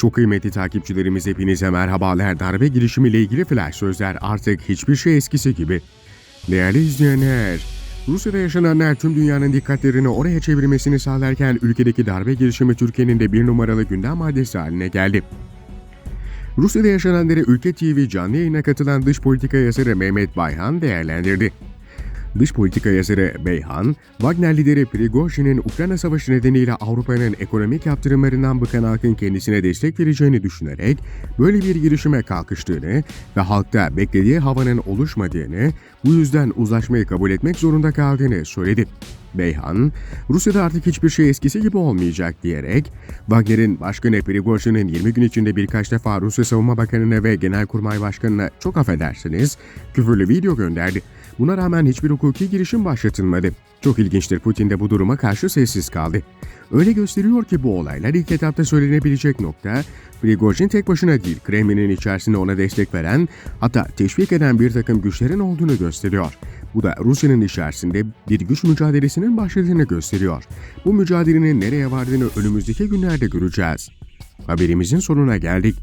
Çok kıymetli takipçilerimiz hepinize merhabalar. Darbe girişimiyle ilgili flash sözler artık hiçbir şey eskisi gibi. Değerli izleyenler, Rusya'da yaşananlar tüm dünyanın dikkatlerini oraya çevirmesini sağlarken ülkedeki darbe girişimi Türkiye'nin de bir numaralı gündem maddesi haline geldi. Rusya'da yaşananları Ülke TV canlı yayına katılan dış politika yazarı Mehmet Bayhan değerlendirdi. Dış politika yazarı Beyhan, Wagner lideri Prigozhin'in Ukrayna Savaşı nedeniyle Avrupa'nın ekonomik yaptırımlarından bıkan halkın kendisine destek vereceğini düşünerek böyle bir girişime kalkıştığını ve halkta beklediği havanın oluşmadığını, bu yüzden uzlaşmayı kabul etmek zorunda kaldığını söyledi. Beyhan, Rusya'da artık hiçbir şey eskisi gibi olmayacak diyerek, Wagner'in başkanı Prigozhin'in 20 gün içinde birkaç defa Rusya Savunma Bakanı'na ve Genelkurmay Başkanı'na çok affedersiniz, küfürlü video gönderdi. Buna rağmen hiçbir hukuki girişim başlatılmadı. Çok ilginçtir Putin de bu duruma karşı sessiz kaldı. Öyle gösteriyor ki bu olaylar ilk etapta söylenebilecek nokta, Prigozhin tek başına değil Kremlin'in içerisinde ona destek veren, hatta teşvik eden bir takım güçlerin olduğunu gösteriyor. Bu da Rusya'nın içerisinde bir güç mücadelesinin başladığını gösteriyor. Bu mücadelenin nereye vardığını önümüzdeki günlerde göreceğiz. Haberimizin sonuna geldik.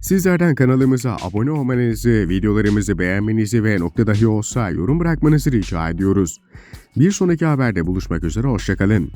Sizlerden kanalımıza abone olmanızı, videolarımızı beğenmenizi ve nokta dahi olsa yorum bırakmanızı rica ediyoruz. Bir sonraki haberde buluşmak üzere, hoşçakalın.